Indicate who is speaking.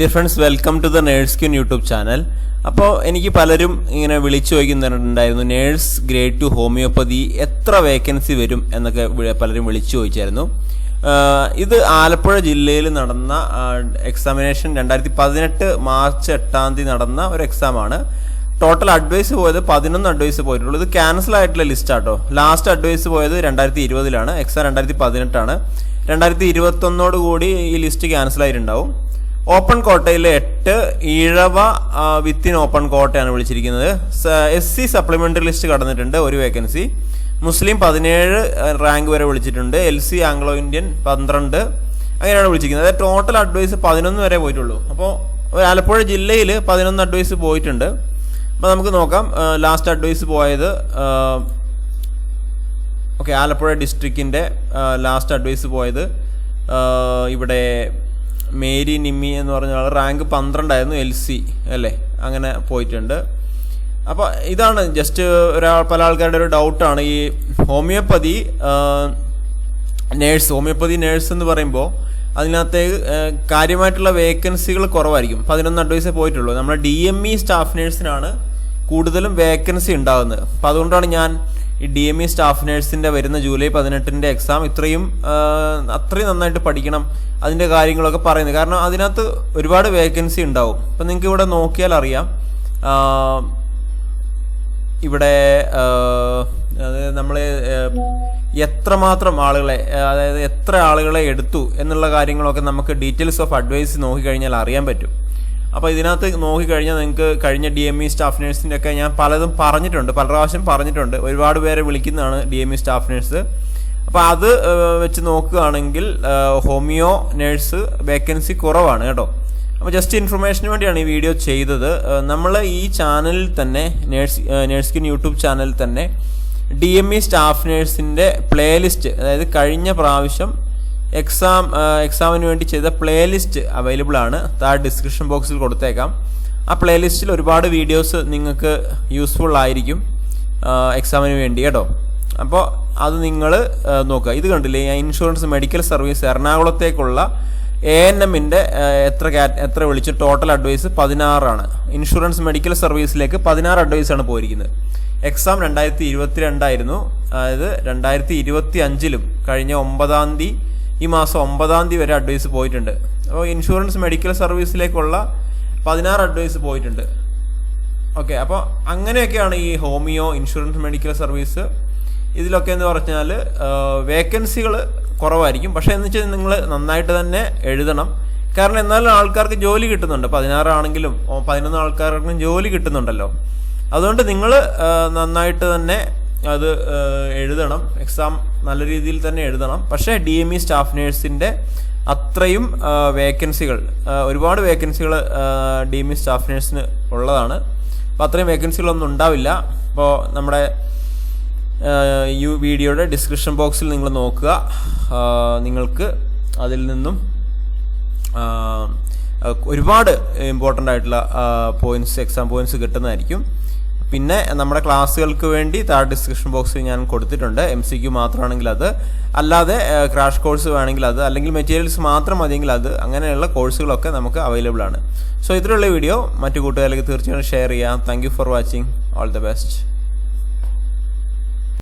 Speaker 1: Dear friends welcome to the nurse queen YouTube channel അപ്പോൾ എനിക്ക് പലരും ഇങ്ങനെ വിളിച്ചു ചോദിക്കുന്നുണ്ടായിരുന്നു നേഴ്സ് ഗ്രേഡ് ടു ഹോമിയോപ്പതി എത്ര വേക്കൻസി വരും? എന്നൊക്കെ പലരും വിളിച്ചു ചോദിച്ചായിരുന്നു. ഇത് ആലപ്പുഴ ജില്ലയിൽ നടന്ന എക്സാമിനേഷൻ രണ്ടായിരത്തി പതിനെട്ട് മാർച്ച് എട്ടാം തീയതി നടന്ന ഒരു എക്സാമാണ് ടോട്ടൽ അഡ്വൈസ് പോയത് പതിനൊന്ന് അഡ്വൈസ് പോയിട്ടുള്ളൂ. ഇത് ക്യാൻസൽ ആയിട്ടുള്ള ലിസ്റ്റ് ആട്ടോ. ലാസ്റ്റ് അഡ്വൈസ് പോയത് രണ്ടായിരത്തി ഇരുപതിലാണ് എക്സാം രണ്ടായിരത്തി പതിനെട്ടാണ് രണ്ടായിരത്തി ഇരുപത്തൊന്നോട് കൂടി ഈ ലിസ്റ്റ് ക്യാൻസൽ ആയിട്ടുണ്ടാവും. ഓപ്പൺ കോട്ടയിൽ എട്ട് ഈഴവ വിത്തിൻ ഓപ്പൺ കോട്ടയാണ് വിളിച്ചിരിക്കുന്നത്. എസ് സി സപ്ലിമെന്ററി ലിസ്റ്റ് കടന്നിട്ടുണ്ട് ഒരു വേക്കൻസി. മുസ്ലിം പതിനേഴ് റാങ്ക് വരെ വിളിച്ചിട്ടുണ്ട്. എൽ സി ആംഗ്ലോ ഇന്ത്യൻ പന്ത്രണ്ട്. അങ്ങനെയാണ് വിളിച്ചിരിക്കുന്നത്. അതായത് ടോട്ടൽ അഡ്വൈസ് പതിനൊന്ന് വരെ പോയിട്ടുള്ളൂ. അപ്പോൾ ആലപ്പുഴ ജില്ലയിൽ പതിനൊന്ന് അഡ്വൈസ് പോയിട്ടുണ്ട്. അപ്പോൾ നമുക്ക് നോക്കാം ലാസ്റ്റ് അഡ്വൈസ് പോയത് ഓക്കെ ആലപ്പുഴ ഡിസ്ട്രിക്റ്റിന്റെ ലാസ്റ്റ് അഡ്വൈസ് പോയത് ഇവിടെ മേരി നിമ്മി എന്ന് പറഞ്ഞ ആൾ റാങ്ക് പന്ത്രണ്ടായിരുന്നു എൽ സി അല്ലേ? അങ്ങനെ പോയിട്ടുണ്ട്. അപ്പോൾ ഇതാണ് ജസ്റ്റ് ഒരാൾ പല ആൾക്കാരുടെ ഒരു ഡൗട്ടാണ് ഈ ഹോമിയോപ്പതി നേഴ്സ് ഹോമിയോപ്പതി നേഴ്സ് എന്ന് പറയുമ്പോൾ അതിനകത്ത് കാര്യമായിട്ടുള്ള വേക്കൻസികൾ കുറവായിരിക്കും. പതിനൊന്ന് അഡ്വൈസേ പോയിട്ടുള്ളൂ. നമ്മുടെ ഡി എം ഇ സ്റ്റാഫ് നേഴ്സിനാണ് കൂടുതലും വേക്കൻസി ഉണ്ടാകുന്നത്. അപ്പം അതുകൊണ്ടാണ് ഞാൻ ഈ ഡി എം ഇ സ്റ്റാഫ് നേഴ്സിന്റെ വരുന്ന ജൂലൈ പതിനെട്ടിന്റെ എക്സാം ഇത്രയും അത്രയും നന്നായിട്ട് പഠിക്കണം അതിന്റെ കാര്യങ്ങളൊക്കെ പറയുന്നത്. കാരണം അതിനകത്ത് ഒരുപാട് വേക്കൻസി ഉണ്ടാവും. അപ്പം നിങ്ങൾക്ക് ഇവിടെ നോക്കിയാൽ അറിയാം. ഇവിടെ നമ്മൾ എത്രമാത്രം ആളുകളെ അതായത് എത്ര ആളുകളെ എടുത്തു എന്നുള്ള കാര്യങ്ങളൊക്കെ നമുക്ക് ഡീറ്റെയിൽസ് ഓഫ് അഡ്വൈസ് നോക്കിക്കഴിഞ്ഞാൽ അറിയാൻ പറ്റും. അപ്പോൾ ഇതിനകത്ത് നോക്കിക്കഴിഞ്ഞാൽ നിങ്ങൾക്ക് കഴിഞ്ഞ ഡി എം ഇ സ്റ്റാഫ് നേഴ്സിന്റെ ഒക്കെ ഞാൻ പലതും പറഞ്ഞിട്ടുണ്ട്. പല പ്രാവശ്യം പറഞ്ഞിട്ടുണ്ട്. ഒരുപാട് പേരെ വിളിക്കുന്നതാണ് D M E staff nurse അപ്പോൾ അത് വെച്ച് നോക്കുകയാണെങ്കിൽ ഹോമിയോ നേഴ്സ് വേക്കൻസി കുറവാണ് കേട്ടോ. അപ്പോൾ ജസ്റ്റ് ഇൻഫർമേഷന് വേണ്ടിയാണ് ഈ വീഡിയോ ചെയ്തത്. നമ്മൾ ഈ ചാനലിൽ തന്നെ നേഴ്സ് നേഴ്സ്കിൻ യൂട്യൂബ് ചാനലിൽ തന്നെ ഡി എം ഇ സ്റ്റാഫ് നേഴ്സിന്റെ പ്ലേലിസ്റ്റ് അതായത് കഴിഞ്ഞ പ്രാവശ്യം എക്സാം എക്സാമിന് വേണ്ടി ചെയ്ത പ്ലേലിസ്റ്റ് അവൈലബിൾ ആണ്. താഴെ ഡിസ്ക്രിപ്ഷൻ ബോക്സിൽ കൊടുത്തേക്കാം. ആ പ്ലേലിസ്റ്റിൽ ഒരുപാട് വീഡിയോസ് നിങ്ങൾക്ക് യൂസ്ഫുൾ ആയിരിക്കും എക്സാമിന് വേണ്ടി കേട്ടോ. അപ്പോൾ അത് നിങ്ങൾ നോക്കുക. ഇത് കണ്ടില്ലേ? ഞാൻ ഇൻഷുറൻസ് മെഡിക്കൽ സർവീസ് എറണാകുളത്തേക്കുള്ള എ എൻ എമ്മിന്റെ എത്ര എത്ര വിളിച്ചു? ടോട്ടൽ അഡ്വൈസ് പതിനാറാണ്. ഇൻഷുറൻസ് മെഡിക്കൽ സർവീസിലേക്ക് പതിനാറ് അഡ്വൈസാണ് പോയിരിക്കുന്നത്. എക്സാം രണ്ടായിരത്തി ഇരുപത്തി രണ്ടായിരുന്നു അതായത് രണ്ടായിരത്തി ഇരുപത്തി അഞ്ചിലും കഴിഞ്ഞ ഒമ്പതാം തീയതി ഈ മാസം ഒമ്പതാം തീയതി വരെ അഡ്വൈസ് പോയിട്ടുണ്ട്. അപ്പോൾ ഇൻഷുറൻസ് മെഡിക്കൽ സർവീസിലേക്കുള്ള പതിനാറ് അഡ്വൈസ് പോയിട്ടുണ്ട്. ഓക്കെ അപ്പോൾ അങ്ങനെയൊക്കെയാണ് ഈ ഹോമിയോ ഇൻഷുറൻസ് മെഡിക്കൽ സർവീസ് ഇതിലൊക്കെ എന്ന് പറഞ്ഞാൽ വേക്കൻസികൾ കുറവായിരിക്കും. പക്ഷേ എന്ന് വെച്ചാൽ നിങ്ങൾ നന്നായിട്ട് തന്നെ എഴുതണം. കാരണം എന്നാലും ആൾക്കാർക്ക് ജോലി കിട്ടുന്നുണ്ട്. പതിനാറാണെങ്കിലും പതിനൊന്ന് ആൾക്കാർക്കും ജോലി കിട്ടുന്നുണ്ടല്ലോ. അതുകൊണ്ട് നിങ്ങൾ നന്നായിട്ട് തന്നെ അത് എഴുതണം. എക്സാം നല്ല രീതിയിൽ തന്നെ എഴുതണം. പക്ഷേ ഡി എം ഇ സ്റ്റാഫ് നേഴ്സിന്റെ അത്രയും വേക്കൻസികൾ ഒരുപാട് വേക്കൻസികൾ ഡി എം ഇ സ്റ്റാഫ് നേഴ്സിന് ഉള്ളതാണ്. അപ്പോൾ അത്രയും വേക്കൻസികളൊന്നും ഉണ്ടാവില്ല. അപ്പോൾ നമ്മുടെ ഈ വീഡിയോയുടെ ഡിസ്ക്രിപ്ഷൻ ബോക്സിൽ നിങ്ങൾ നോക്കുക. നിങ്ങൾക്ക് അതിൽ നിന്നും ഒരുപാട് ഇമ്പോർട്ടന്റ് ആയിട്ടുള്ള പോയിന്റ്സ് എക്സാം പോയിന്റ്സ് കിട്ടുന്നതായിരിക്കും. പിന്നെ നമ്മുടെ ക്ലാസ്സുകൾക്ക് വേണ്ടി താഴെ ഡിസ്ക്രിപ്ഷൻ ബോക്സിൽ ഞാൻ കൊടുത്തിട്ടുണ്ട്. എം സി ക്യു മാത്രമാണെങ്കിൽ അത്. അല്ലാതെ ക്രാഷ് കോഴ്സ് വേണമെങ്കിൽ അത്. അല്ലെങ്കിൽ മെറ്റീരിയൽസ് മാത്രം മതിയെങ്കിൽ അത്. അങ്ങനെയുള്ള കോഴ്സുകളൊക്കെ നമുക്ക് അവൈലബിൾ ആണ്. സോ ഇതിലുള്ള വീഡിയോ മറ്റു കൂട്ടുകാരിലേക്ക് തീർച്ചയായും ഷെയർ ചെയ്യാം. Thank for watching all the best